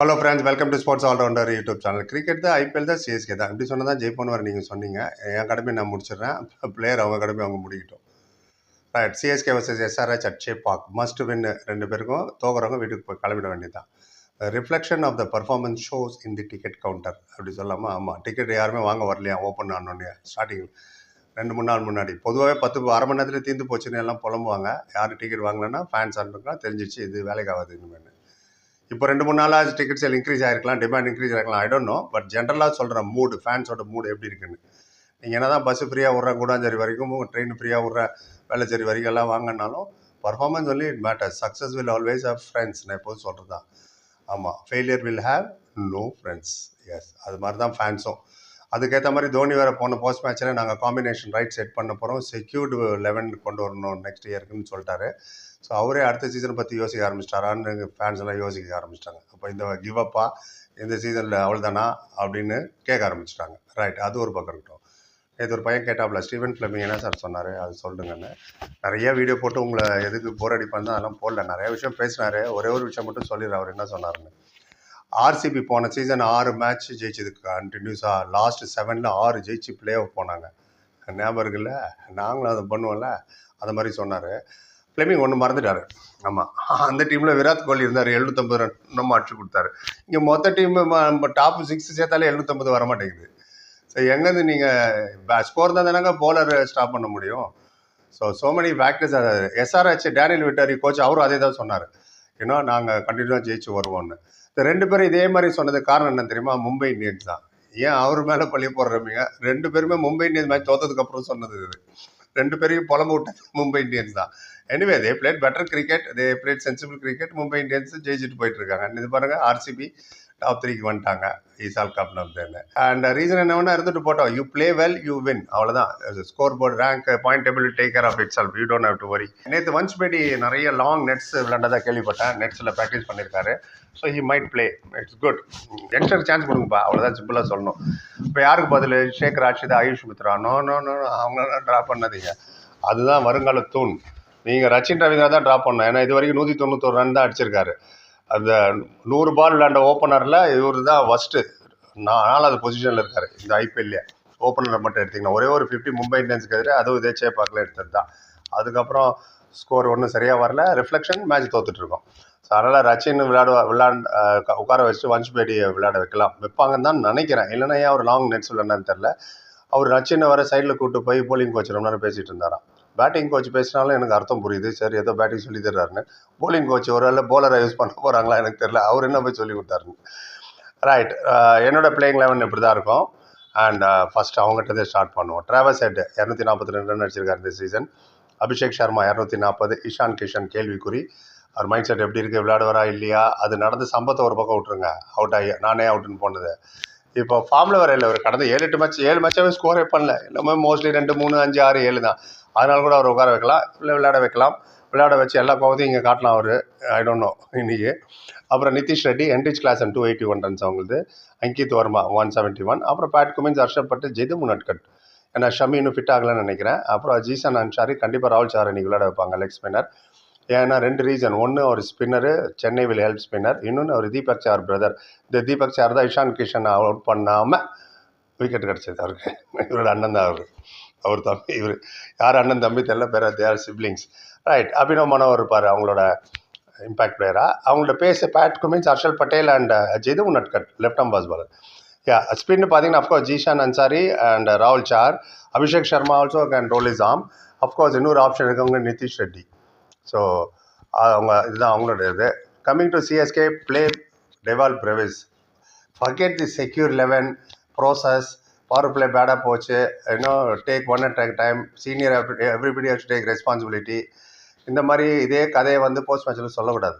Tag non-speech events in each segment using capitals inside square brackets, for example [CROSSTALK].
Hello friends welcome to sports allrounder YouTube channel cricket தான் IPL தான் CSK தான். இப்படி சொன்னால் தான் ஜெயிப்போன்னு வர நீங்கள் சொன்னீங்க. என் கடமை நான் முடிச்சிடுறேன். பிளேயர் அவங்க கடமை அவங்க முடிக்கிட்டோம். Right CSK versus SRH at பாக் பார்க் மஸ்ட் வின் ரெண்டு பேருக்கும் தோக்குறவங்க வீட்டுக்கு போய் கிளம்பிட வேண்டியதான் reflection of the performance shows in the ticket counter அப்படி சொல்லாமல் ஆமாம் டிக்கெட் யாருமே வாங்க வரலையா? ஓப்பன் ஆனோடனே ஸ்டார்டிங் ரெண்டு மூணு நாள் முன்னாடி. பொதுவாகவே பத்து அரை மணி நேரத்தில் தீர்ந்து போச்சுன்னு எல்லாம் புலம்புவாங்க. யார் டிக்கெட் வாங்கலைன்னா ஃபேன்ஸ் அனுப்புக்கலாம் தெரிஞ்சிச்சு இது வேலைக்கு ஆகாது இனிமேல் இப்போ ரெண்டு மூணு நாளாக டிக்கெட் சேல் இன்க்ரீஸ் ஆகிருக்கலாம் டிமாண்ட் இன்க்ரீஸ் ஆகிருக்கலாம் ஐ டோன்ட் நோ பட் ஜென்ரலாக சொல்கிறேன் மூடு ஃபேன்ஸோட மூடு எப்படி இருக்குன்னு. நீங்கள் என்ன தான் பஸ்ஸு ஃப்ரீயாக விட்ற கூடாஞ்சேரி வரைக்கும் ட்ரெயின் ஃப்ரீயாக விட்ற வேளச்சேரி வரைக்கும் எல்லாம் வாங்கினாலும் performance only it matter success will always have friends நான் எப்போதும் சொல்கிறது தான் ஆமாம் failure will have no friends yes அது மாதிரி தான் ஃபேன்ஸும் அதுக்கேற்ற மாதிரி தோனி வேறு போன போஸ்ட் மேட்ச்சில் நாங்கள் காம்பினேஷன் ரைட் செட் பண்ண போகிறோம் செக்யூர்டு லெவன் கொண்டு வரணும் நெக்ஸ்ட் இயருக்குன்னு சொல்லிட்டாரு. ஸோ அவரே அடுத்த சீசனை பற்றி யோசிக்க ஆரம்பிச்சிட்டாரான்னு ஃபேன்ஸ் எல்லாம் யோசிக்க ஆரம்பிச்சிட்டாங்க. அப்போ இந்த கிவ் அப்பா இந்த சீசனில் அவள்தானா அப்படின்னு கேட்க ஆரம்பிச்சிட்டாங்க. ரைட் அது ஒரு பக்கம் இருக்கட்டும். நேற்று ஒரு பையன் கேட்டாப்புல ஸ்டீவன் ஃபிளமிங் என்ன சார் சொன்னார்? அது சொல்லுங்கன்னு. நிறைய வீடியோ போட்டு உங்களை எதுக்கு போர் அடிப்பான்னு அதெல்லாம் போடல. நிறைய விஷயம் பேசினாரு. ஒரே ஒரு விஷயம் மட்டும் சொல்லிடுற அவர் என்ன சொன்னாருன்னு. ஆர்சிபி போன சீசன் ஆறு மேட்ச் ஜெயிச்சது கண்டினியூஸாக லாஸ்ட் செவனில் ஆறு ஜெயிச்சு பிளே ஆஃப் போனாங்க. ஞாபகம் இருக்குல்ல? நாங்களும் அதை பண்ணுவோம்ல? அந்த மாதிரி சொன்னார். ஃப்ளெமிங் ஒன்று மறந்துட்டாரு. ஆமாம் அந்த டீமில் விராட் கோலி இருந்தார். எழுநூற்றம்பது ரன் நம்ம அடிச்சு கொடுத்தாரு. இங்கே மொத்த டீம் டாப் சிக்ஸ் சேர்த்தாலே எழுநூற்றம்பது வர மாட்டேங்குது. ஸோ எங்கேருந்து நீங்கள் ஸ்கோர் தான் தானங்க போலர் ஸ்டாப் பண்ண முடியும். So so many factors SRH Daniel Vettori coach அவரும் அதே தான் சொன்னார். ஏன்னா நாங்கள் கண்டினியூவாக ஜெயிச்சு வருவோம்னு. இந்த ரெண்டு பேரும் இதே மாதிரி சொன்னது காரணம் என்ன தெரியுமா? மும்பை இந்தியன்ஸ் தான். ஏன் அவர் மேலே பள்ளி போடுறவங்க ரெண்டு பேருமே மும்பை இந்தியன்ஸ் மேட்ச் தோத்ததுக்கப்புறம் சொன்னது இது. ரெண்டு பேரையும் புலம்பு விட்டது. மும்பை இந்தியன்ஸ் தான். Anyway they played better cricket they played sensible cricket Mumbai Indians ஜெயிச்சுட்டு போயிட்டு இருக்காங்க. இது பாருங்க ஆர்சிபி டாப் த்ரீக்கு வந்துட்டாங்க ஈசால் கப் நம்பர் அண்ட் ரீசன் என்னவென்னா இருந்துட்டு போட்டோம். You play well you win அவ்வளோதான் score board rank point table take care of it self you don't have to worry நேற்று வன்ஸ் பேடி நிறைய லாங் நெட்ஸ் விளாண்டதாக கேள்விப்பட்டேன். நெட்ஸில் ப்ராக்டிஸ் பண்ணியிருக்காரு so he might play it's good youngster chance கொடுங்கப்பா. அவ்வளோதான் சிம்பிளாக சொல்லணும். இப்போ யாருக்கு பதில்? Shaik Rasheed Ayush Mhatre no no no அவங்க ட்ரா பண்ணாதீங்க. அதுதான் வருங்கால தூண். நீங்கள் ரச்சின் ரவீந்திரா தான் ட்ராப் பண்ணோம் ஏன்னா இது வரைக்கும் நூற்றி தொண்ணூத்தொரு ரன் தான் அடிச்சிருக்காரு. அந்த நூறு பால் விளையாண்ட ஓப்பனரில் இவர் தான் ஃபஸ்ட்டு நாலாவது பொசிஷனில் இருக்கார். இந்த ஐபிஎல்லே ஓப்பனரை மட்டும் எடுத்திங்கன்னா ஒரே ஒரு ஃபிஃப்டி மும்பை இந்தியன்ஸுக்கு எதிராக அதுவும் இதே சேப்பாக்கில் எடுத்தது தான் அதுக்கப்புறம் ஸ்கோர் ஒன்றும் சரியாக வரல. ரிஃப்ளெக்ஷன் மேட்ச் தோத்துட்ருக்கோம் ஸோ அதனால் ரச்சின் விளையாட விளையாண்டு உட்கார வச்சுட்டு வன்ஷ்பேடியை விளையாட வைக்கலாம். வைப்பாங்கன்னு தான் நினைக்கிறேன். இல்லைன்னா ஏன் அவர் லாங் நெட்ஸ் விளையாண்டான்னு தெரில அவர் ரச்சினை வர சைடில் கூப்பிட்டு போய் போலிங் கோச் ரொம்ப நேரம் பேசிகிட்டு இருந்தாராம். பேட்டிங் கோச் பேசினாலும் எனக்கு அர்த்தம் புரியுது. சரி ஏதோ பேட்டிங் சொல்லி தர்றாருன்னு. போலிங் கோச் ஒரு வேலை போலரை யூஸ் பண்ண போகிறாங்களா எனக்கு தெரில அவர் என்ன போய் சொல்லி கொடுத்தாருன்னு. ரைட் என்னோடய பிளேயிங் லெவன் இப்படி தான் இருக்கும். அண்ட் ஃபஸ்ட் அவங்ககிட்டதே ஸ்டார்ட் பண்ணுவோம். ட்ராவல்ஸ் ஹெட் இரநூத்தி நாற்பத்தி ரெண்டு ரன் அடிச்சிருக்காரு இந்த சீசன் அபிஷேக் சர்மா இரநூத்தி நாற்பது இஷான் கிஷன் கேள்விக்குறி. அவர் மைண்ட் செட் எப்படி இருக்குது விளையாடுவாரா? இல்லையா? அது நடந்த சம்பத்தை ஒரு பக்கம் விட்டுருங்க. அவுட் ஆகி நானே அவுட்டுன்னு போனது. இப்போ ஃபார்மில் வர இல்லை அவர் கடந்த ஏழு எட்டு மேட்ச் ஏழு மேட்சாகவே ஸ்கோரே பண்ணல. எல்லாமே மோஸ்ட்லி ரெண்டு மூணு அஞ்சு ஆறு ஏழு தான். அதனால கூட அவர் உட்கார வைக்கலாம். இல்லை விளையாட வைக்கலாம். விளையாட வச்சு எல்லா கோவத்தையும் இங்கே காட்டலாம் அவர் ஐ டோன்ட் நோ இன்றைக்கி அப்புறம் Nitish Reddy Heinrich Klaasen and two eighty one runs அவங்களுக்கு Aniket Verma one seventy one அப்புறம் பேட் குமின்ஸ் ஹர்ஷப் பட்டு ஜெது முனட்கட் ஏன்னா ஷமி இன்னும் ஃபிட் ஆகலன்னு நினைக்கிறேன். அப்புறம் ஜீசன் அன்சாரி கண்டிப்பாக ராகுல் சார் இன்னைக்கு விளையாட வைப்பாங்க லெக் ஸ்பின்னர் ஏன்னா ரெண்டு ரீசன் ஒன்று ஒரு spinner Chennai will help spinner இன்னொன்று அவர் தீபக் சார் பிரதர் இந்த தீபக் சார் தான் இஷான் கிஷன் அவுட் பண்ணாமல் விக்கெட் கிடச்சது அவருக்கு. இவரோட அண்ணன் தான் அவர். அவர் தம்பி இவர் யார் அண்ணன் தம்பி தெரியல பேர their siblings right Abhinav Manohar இருப்பார் அவங்களோட இம்பாக்ட் பிளேயராக அவங்கள்ட்ட பேச Pat Cummins Harshal Patel and Jaydev Unadkat left arm pace bowler yeah spin பார்த்தீங்கன்னா of course Zeeshan Ansari and ராகுல் Chahar Abhishek Sharma also can roll his arm of course இன்னொரு option இருக்கவங்க Nitish Reddy. So அவங்க இதுதான் அவங்களோட இது. Coming to CSK play Dewald Brevis forget the secure eleven process power play பேடாக போச்சு. இன்னும் take one at time senior everybody has take responsibility இந்த மாதிரி இதே கதையை வந்து போஸ்ட் மேட்ச்சில் சொல்லக்கூடாது.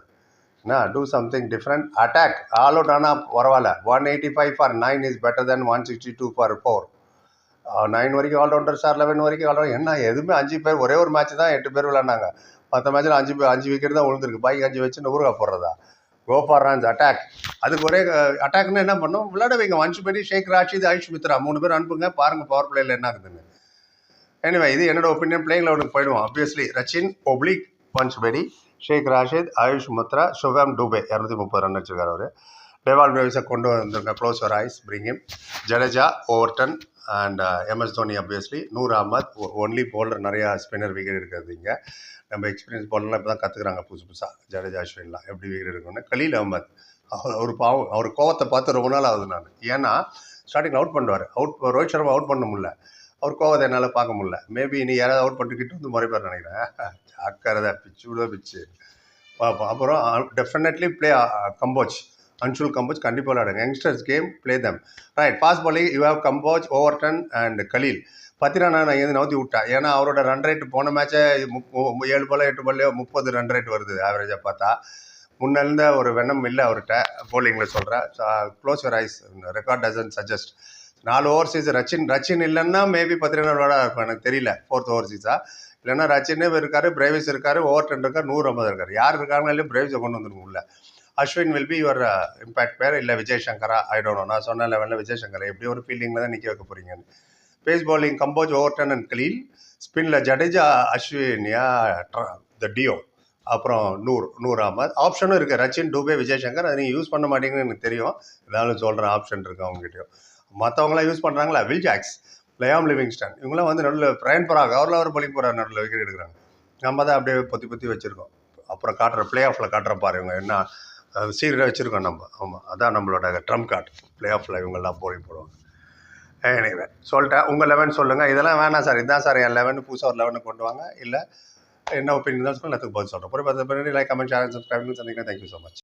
என்ன do something different attack all out ஆனால் பரவாயில்ல. One eighty five for nine is better then one sixty two for four nine வரைக்கும் ஆல்ரவுண்டர் சார் லெவன் வரைக்கும் ஆல்ரவுண்டர் என்ன எதுவுமே அஞ்சு பேர் ஒரே ஒரு மேட்ச் தான் எட்டு பேர் விளாண்டாங்க மற்ற மேட்ச்சில் அஞ்சு பேர் அஞ்சு விக்கெட் தான் விழுந்திருக்கு. பைக் அஞ்சு வச்சு ஊருகா போடுறதா? கோபாரான்ஸ் அட்டாக் அதுக்கு ஒரே அட்டாக்னு என்ன பண்ணோம்? விளையாட வைங்க வன்ஷ் பேடி ஷேக் ராஷித் ஆயுஷ் மித்ரா மூணு பேர் அனுப்புங்க. பாருங்கள் பவர் பிளேயில் என்ன ஆகுதுன்னு. எனிவே இது என்னோட ஒப்பீனியன் பிளேயிங் லெவனுக்கு போயிடுவோம். ஆப்வியஸ்லி ரச்சின் ஒப்ளிக் பஞ்ச் பேடி ஷேக் ராஷித் ஆயுஷ் மித்ரா சுகம் டூபே. இரநூத்தி முப்பது ரன் அடிச்சிருக்காரு அவர். டேவால் பிரேவிஸை கொண்டு வந்திருங்க close your eyes bring Jadeja Overton and MS Dhoni obviously Noor Ahmad only folder நிறையா ஸ்பின்னர் விக்கெட் எடுக்கிறது இங்கே. நம்ம எக்ஸ்பீரியன்ஸ் போலர்லாம் இப்போ தான் கற்றுக்குறாங்க புதுசு புதுசாக ஜடேஜா அஸ்வின்லாம் எப்படி விக்கெட் எடுக்கணும்னு கலீல் அஹமத் அவர் அவர் பாவம் அவர் கோவத்தை பார்த்து ரொம்ப நாள் ஆகுது நான். ஏன்னா ஸ்டார்டிங் அவுட் பண்ணுவார். அவுட் ரோஹித் சர்மா அவுட் பண்ண முடியல. அவர் கோவத்தை என்னால் பார்க்க முடியல. மேபி நீ யாராவது அவுட் பண்ணிக்கிட்டு வந்து முறைப்பார் நினைக்கிறேன். [LAUGHS] ஜாக்கிரதை பிச்சு விடுவா பிச்சு. பார்ப்போம் அப்புறம் டெஃபினெட்லி ப்ளே கம்போஜ் அன்ஷுல் கம்போஜ் கண்டிப்பாக விளையாடுங்க. Youngsters game play them right fast bowling you have Kamboj Overton and Khaleel Pathirana நான் இங்கே நவுத்தி விட்டேன் ஏன்னா அவரோட ரன் ரேட் போன மேட்சே ஏழு பால் எட்டு பால்லையோ முப்பது ரன் ரேட் வருது ஆவரேஜாக பார்த்தா. முன்னிருந்த ஒரு வெண்ணம் இல்லை அவர்கிட்ட போலிங்கில் சொல்கிறேன் close your eyes record dozen suggest நாலு ஓவர் சீஸ் ரச்சின் ரச்சின் இல்லைன்னா மேபி பத்திரிகையாளரோட இருக்கும் எனக்கு தெரியல ஃபோர்த் ஓவர் சீஸா இல்லைன்னா ரச்சினே இருக்காரு பிரேவிஸ் இருக்காரு ஓவர்டன் இருக்காரு நூறு ஐம்பது இருக்காரு. யார் இருக்காங்களோ இல்லையோ பிரேவிஸை கொண்டு வந்துருக்கும் உள்ள Ashwin will be your impact player இல்லை விஜய் சங்கரா ஐடோனோ நான் சொன்ன லெவலில் விஜய் சங்கரா எப்படி ஒரு ஃபீல்டிங்கில் தான் நிற்க வைக்க போகிறீங்கன்னு pace bowling Kamboj Overton and Khaleel ஸ்பின்ல Jadeja Ashwin yeah the duo அப்புறம் நூர் நூர் அஹமத். ஆப்ஷனும் இருக்குது ரச்சின் டூபே விஜய் சங்கர் அதை நீங்கள் யூஸ் பண்ண மாட்டீங்கன்னு எனக்கு தெரியும். இருந்தாலும் சொல்கிறேன் ஆப்ஷன் இருக்குது அவங்ககிட்டயும் மற்றவங்களாம் யூஸ் பண்ணுறாங்களா வில் ஜாக்ஸ் லயாம் லிவிங்ஸ்டன் இவங்களாம் வந்து நடுவில் பிரயன் பராக் அவரில் அவர் பலிங் போகிறார் நடுவில் விக்கெட் எடுக்கிறாங்க. நம்ம தான் அப்படியே பொத்தி பொத்தி வச்சுருக்கோம். அப்புறம் காட்டுற பிளே ஆஃபில் காட்டுற பாரு இவங்க. என்ன சீரியலாக வச்சுருக்கோம் நம்ம. ஆமாம் அதான் நம்மளோட ட்ரம் கார்டு. ப்ளே ஆஃபில் இவங்கெல்லாம் போய் போடுவாங்க. எனிவே சொல்லிட்டேன். உங்கள் லெவன் சொல்லுங்கள் இதெல்லாம் வேணாம் சார். இதான் சார். என் லெவன் புதுசாக ஒரு லெவனை கொண்டு வாங்க. இல்லை என்ன ஒப்பீனியன் தான் சொல்லுங்கள் எல்லாத்துக்கும் பதில் சொல்கிறேன் அப்புறம் பார்த்து லைக் கமெண்ட் ஷேர் சப்ஸ்கிரைப் சந்திக்கிறேன். Thank you so much